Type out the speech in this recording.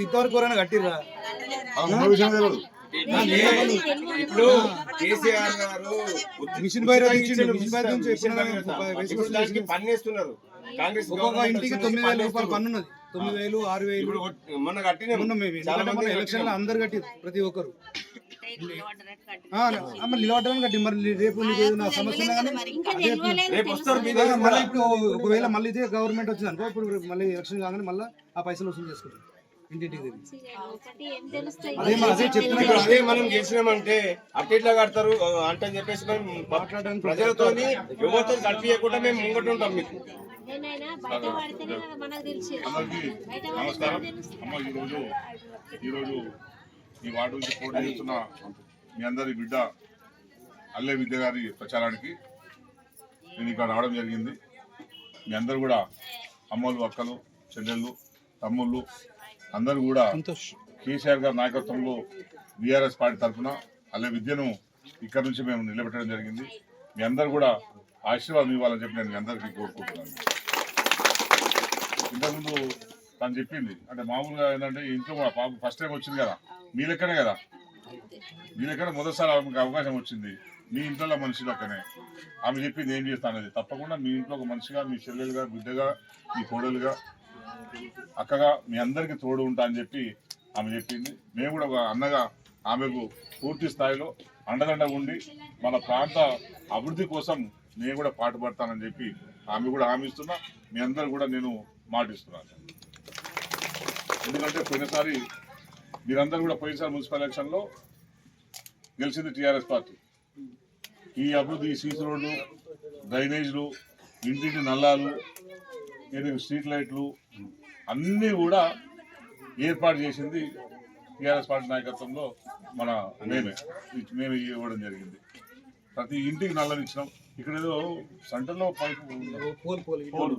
ఇంతవరకు ఎవరైనా కట్టిర్రా? ఉన్న విషయం తెలియదు ఇప్పుడు కేసీఆర్ గారు మిషన్ ఇచ్చిండు. మిషన్ నుంచి ఇప్పుడు దానికి కాంగ్రెస్ ఒక్కొక్క ఇంటికి తొమ్మిది వేల రూపాయలు పన్నేస్తున్నారు. పన్ను ఉన్నది తొమ్మిది వేలు ఆరు వేలు. మొన్న కట్టినాం మొన్న ఎలక్షన్లో. అందరు కట్టిరు ప్రతి ఒక్కరు. మరి నిలబడడానికి కట్టి మరి రేపు సమస్య మళ్ళీ ఇప్పుడు ఒకవేళ మళ్ళీ ఇదే గవర్నమెంట్ వచ్చింది అనుకో ఇప్పుడు మళ్ళీ ఎలక్షన్ కాగానే మళ్ళీ ఆ పైసలు వసూలు చేసుకుంటాం ఇంటింటికి తిరిగి అదే అదే చెప్తున్నా. అదే మనం గెలిచినామంటే అట్లా ఇట్లా కడతారు అంటే అని చెప్పేసి మేము మాట్లాడడానికి ప్రజలతో ఎవరితో కలిపియకుండా మేము ముంగట ఉంటాం మీకు నమస్కారం. అమ్మ ఈరోజు ఈ వార్డు నుంచి పోటీ చేస్తున్న మీ అందరి బిడ్డ అల్లె విద్య గారి ప్రచారానికి నేను ఇక్కడ రావడం జరిగింది మీ అందరు కూడా అమ్మలు అక్కలు చెల్లెళ్ళు తమ్ముళ్ళు అందరూ కూడా కేసీఆర్ గారి నాయకత్వంలో బీఆర్ఎస్ పార్టీ తరఫున అల్లె విద్యను ఇక్కడ నుంచి మేము నిలబెట్టడం జరిగింది. మీ అందరు కూడా ఆశీర్వాదం ఇవ్వాలని చెప్పి నేను మీ అందరికీ కోరుకుంటున్నాను. ఇంతకుముందు తను చెప్పింది అంటే మామూలుగా ఏంటంటే ఇంట్లో మా పాప ఫస్ట్ టైం వచ్చింది కదా మీ లెక్కనే కదా? మీ లెక్కనే మొదటిసారి ఆమెకు అవకాశం వచ్చింది మీ ఇంట్లో మనిషి లెక్కనే. ఆమె చెప్పింది ఏం చేస్తా అనేది. తప్పకుండా మీ ఇంట్లో ఒక మనిషిగా మీ చెల్లెలుగా బిడ్డగా మీ కోడలుగా అక్కగా మీ అందరికీ తోడు ఉంటా అని చెప్పి ఆమె చెప్పింది. మేము కూడా ఒక అన్నగా ఆమెకు పూర్తి స్థాయిలో అండదండ ఉండి మన ప్రాంత అభివృద్ధి కోసం నేను కూడా పాటుపడతానని చెప్పి ఆమె కూడా హామీస్తున్నా మీ అందరు కూడా నేను మాటిస్తున్నాను ఎందుకంటే పోయినసారి మీరందరూ కూడా పోయినసారి మున్సిపల్ ఎలక్షన్లో గెలిచింది టీఆర్ఎస్ పార్టీ. ఈ అభివృద్ధి సీసీ రోడ్లు డ్రైనేజ్లు ఇంటింటి నల్లాలు ఏదైనా స్ట్రీట్ లైట్లు అన్నీ కూడా ఏర్పాటు చేసింది టీఆర్ఎస్ పార్టీ నాయకత్వంలో మన మేమే. మేమే ఇవ్వడం జరిగింది. ప్రతి ఇంటికి నల్లని ఇచ్చినాం ఇక్కడ ఏదో సెంటర్లో పైపు పోల్ పోల్ పోలు.